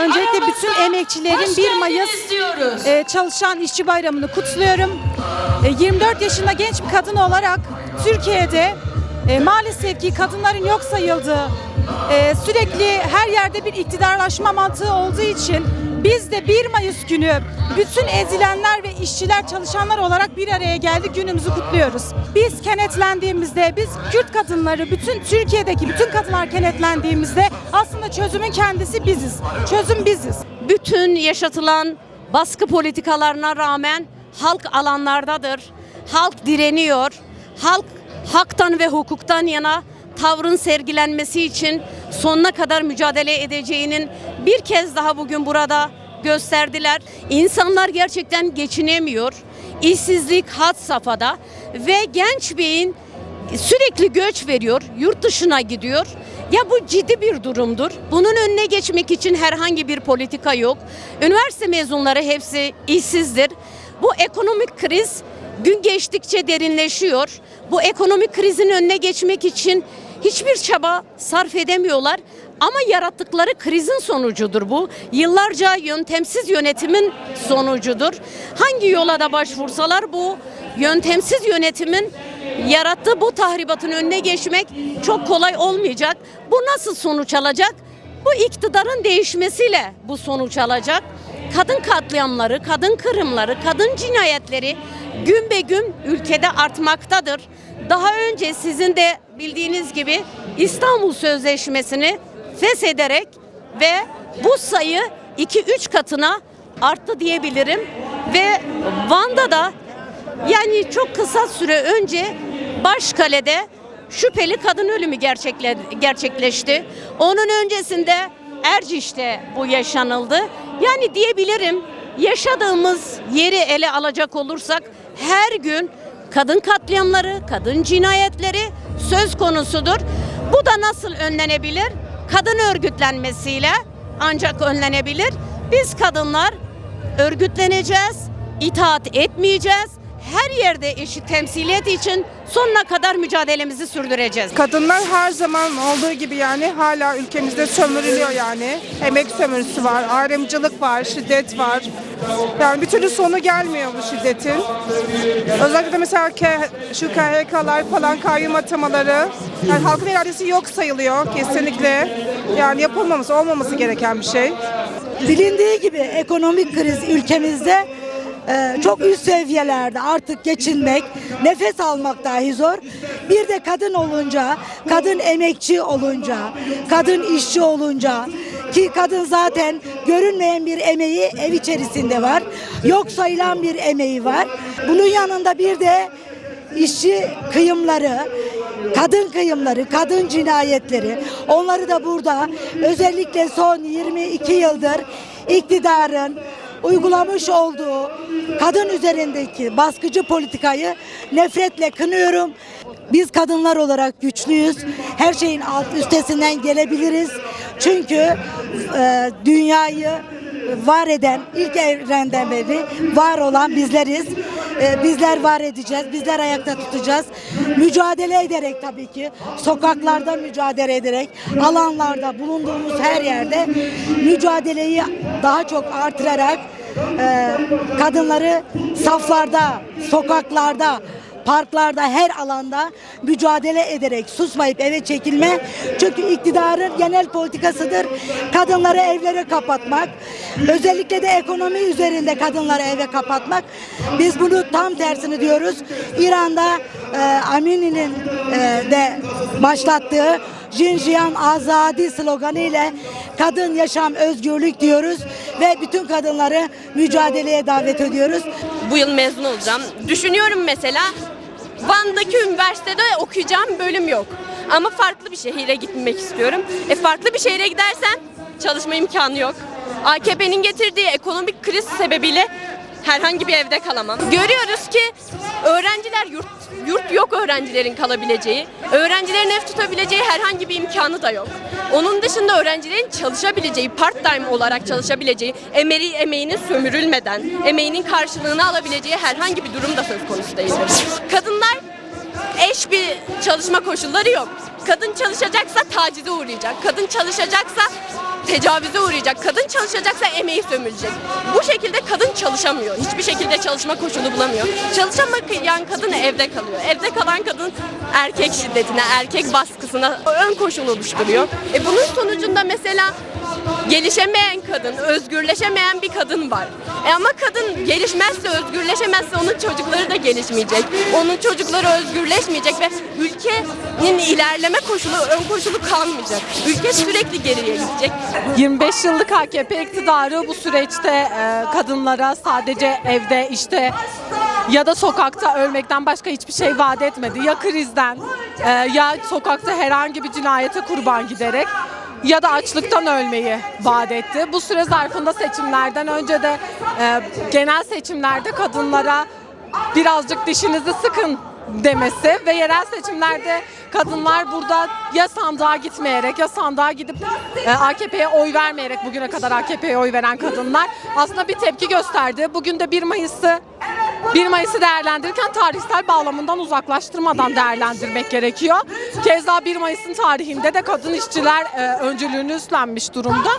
Öncelikle bütün emekçilerin 1 Mayıs e, çalışan işçi bayramını kutluyorum. E, 24 yaşında genç bir kadın olarak Türkiye'de e, maalesef ki kadınların yok sayıldığı, e, sürekli her yerde bir iktidarlaşma mantığı olduğu için biz de 1 Mayıs günü bütün ezilenler ve işçiler, çalışanlar olarak bir araya geldik, günümüzü kutluyoruz. Biz kenetlendiğimizde, biz Kürt kadınları, bütün Türkiye'deki bütün kadınlar kenetlendiğimizde aslında çözümün kendisi biziz. Çözüm biziz. bütün yaşatılan baskı politikalarına rağmen halk alanlardadır. Halk direniyor. Halk haktan ve hukuktan yana tavrın sergilenmesi için sonuna kadar mücadele edeceğinin bir kez daha bugün burada gösterdiler. İnsanlar gerçekten geçinemiyor. İşsizlik had safhada ve genç beyin sürekli göç veriyor, yurt dışına gidiyor. Ya bu ciddi bir durumdur. Bunun önüne geçmek için herhangi bir politika yok. Üniversite mezunları hepsi işsizdir. Bu ekonomik kriz gün geçtikçe derinleşiyor. Bu ekonomik krizin önüne geçmek için hiçbir çaba sarf edemiyorlar. Ama yarattıkları krizin sonucudur bu. Yıllarca yöntemsiz yönetimin sonucudur. Hangi yola da başvursalar bu yöntemsiz yönetimin yarattığı bu tahribatın önüne geçmek çok kolay olmayacak. Bu nasıl sonuç alacak? Bu iktidarın değişmesiyle bu sonuç alacak. Kadın katliamları, kadın kırımları, kadın cinayetleri gün be gün ülkede artmaktadır. Daha önce sizin de bildiğiniz gibi İstanbul Sözleşmesi'ni feshederek ve bu sayı 2-3 katına arttı diyebilirim. Ve Van'da da yani çok kısa süre önce Başkale'de şüpheli kadın ölümü gerçekle, gerçekleşti. Onun öncesinde Erciş'te bu yaşanıldı. Yani diyebilirim yaşadığımız yeri ele alacak olursak her gün kadın katliamları, kadın cinayetleri söz konusudur. Bu da nasıl önlenebilir? Kadın örgütlenmesiyle ancak önlenebilir. Biz kadınlar örgütleneceğiz, itaat etmeyeceğiz. Her yerde eşit temsiliyet için sonuna kadar mücadelemizi sürdüreceğiz. Kadınlar her zaman olduğu gibi yani hala ülkemizde sömürülüyor yani. Emek sömürüsü var, ayrımcılık var, şiddet var. Yani bir türlü sonu gelmiyor bu şiddetin. Özellikle mesela K- şu KHK'lar falan kayyum atamaları. Yani halkın iradesi yok sayılıyor kesinlikle. Yani yapılmaması, olmaması gereken bir şey. Bilindiği gibi ekonomik kriz ülkemizde e, çok üst seviyelerde artık geçinmek, nefes almak dahi zor. Bir de kadın olunca, kadın emekçi olunca, kadın işçi olunca ki kadın zaten görünmeyen bir emeği ev içerisinde var. Yok sayılan bir emeği var. Bunun yanında bir de işçi kıyımları, kadın kıyımları, kadın cinayetleri onları da burada özellikle son 22 yıldır iktidarın uygulamış olduğu kadın üzerindeki baskıcı politikayı nefretle kınıyorum. Biz kadınlar olarak güçlüyüz. Her şeyin alt üstesinden gelebiliriz. Çünkü e, dünyayı var eden, ilk evrenden beri var olan bizleriz. Ee, bizler var edeceğiz, bizler ayakta tutacağız. Mücadele ederek tabii ki, sokaklarda mücadele ederek, alanlarda, bulunduğumuz her yerde mücadeleyi daha çok artırarak e, kadınları saflarda, sokaklarda, parklarda her alanda mücadele ederek susmayıp eve çekilme. Çünkü iktidarın genel politikasıdır. Kadınları evlere kapatmak. Özellikle de ekonomi üzerinde kadınları eve kapatmak. Biz bunu tam tersini diyoruz. İran'da e, Amini'nin e, de başlattığı Jinjiyan Azadi sloganı ile kadın yaşam özgürlük diyoruz ve bütün kadınları mücadeleye davet ediyoruz. bu yıl mezun olacağım. Düşünüyorum mesela Van'daki üniversitede okuyacağım bölüm yok. Ama farklı bir şehire gitmek istiyorum. E farklı bir şehire gidersen çalışma imkanı yok. AKP'nin getirdiği ekonomik kriz sebebiyle herhangi bir evde kalamam. Görüyoruz ki öğrenciler yurt yurt yok öğrencilerin kalabileceği. Öğrencilerin ev tutabileceği herhangi bir imkanı da yok. Onun dışında öğrencilerin çalışabileceği, part time olarak çalışabileceği, emeği, emeğinin sömürülmeden, emeğinin karşılığını alabileceği herhangi bir durum da söz konusu değildir. Kadınlar hiçbir çalışma koşulları yok. Kadın çalışacaksa tacize uğrayacak. Kadın çalışacaksa tecavüze uğrayacak. Kadın çalışacaksa emeği sömürecek. Bu şekilde kadın çalışamıyor. Hiçbir şekilde çalışma koşulu bulamıyor. Çalışamayan kadın evde kalıyor. Evde kalan kadın erkek şiddetine, erkek baskısına ön koşul oluşturuyor. E bunun sonucunda mesela gelişemeyen kadın, özgürleşemeyen bir kadın var. E ama kadın gelişmezse, özgürleşemezse onun çocukları da gelişmeyecek. Onun çocukları özgürleşmeyecek ve ülkenin ilerleme koşulu, ön koşulu kalmayacak. Ülke sürekli geriye gidecek. 25 yıllık AKP iktidarı bu süreçte e, kadınlara sadece evde işte ya da sokakta ölmekten başka hiçbir şey vaat etmedi. Ya krizden e, ya sokakta herhangi bir cinayete kurban giderek ya da açlıktan ölmeyi vaat etti. Bu süre zarfında seçimlerden önce de e, genel seçimlerde kadınlara birazcık dişinizi sıkın demesi ve yerel seçimlerde kadınlar burada ya sandığa gitmeyerek ya sandığa gidip e, AKP'ye oy vermeyerek bugüne kadar AKP'ye oy veren kadınlar aslında bir tepki gösterdi. Bugün de 1 Mayıs'ı 1 Mayıs'ı değerlendirirken tarihsel bağlamından uzaklaştırmadan değerlendirmek gerekiyor. Keza 1 Mayıs'ın tarihinde de kadın işçiler e, öncülüğünü üstlenmiş durumda.